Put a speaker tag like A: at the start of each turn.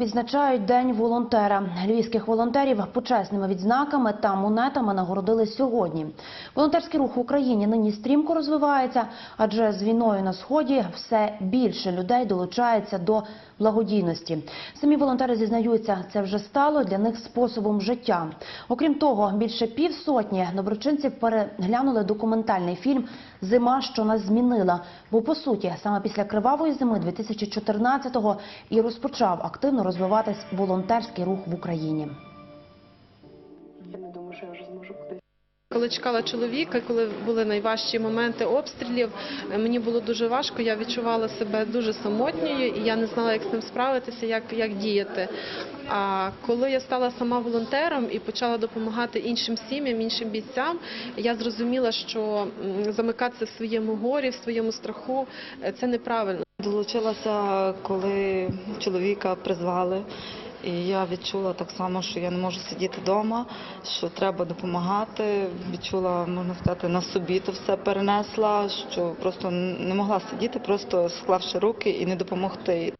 A: Відзначають День волонтера. Львівських волонтерів почесними відзнаками та монетами нагородили сьогодні. Волонтерський рух в Україні нині стрімко розвивається, адже з війною на сході все більше людей долучається до благодійності. Самі волонтери зізнаються, це вже стало для них способом життя. Окрім того, більше півсотні доброчинців переглянули документальний фільм Зима, що нас змінила. Бо по суті, саме після кривавої зими 2014-го і розпочав активно розвиватись волонтерський рух в Україні.
B: Я не думаю, що я вже зможу кудись.
C: Коли чекала чоловіка, коли були найважчі моменти обстрілів, мені було дуже важко. Я відчувала себе дуже самотньою, і я не знала, як з ним справитися, як, як діяти. А коли я стала сама волонтером і почала допомагати іншим сім'ям, іншим бійцям, я зрозуміла, що замикатися в своєму горі, в своєму страху е, це неправильно.
D: Долучилася, коли чоловіка призвали. І я відчула так само, що я не можу сидіти вдома, що треба допомагати. Відчула, можна сказати, на собі то все перенесла, що просто не могла сидіти, просто склавши руки і не допомогти.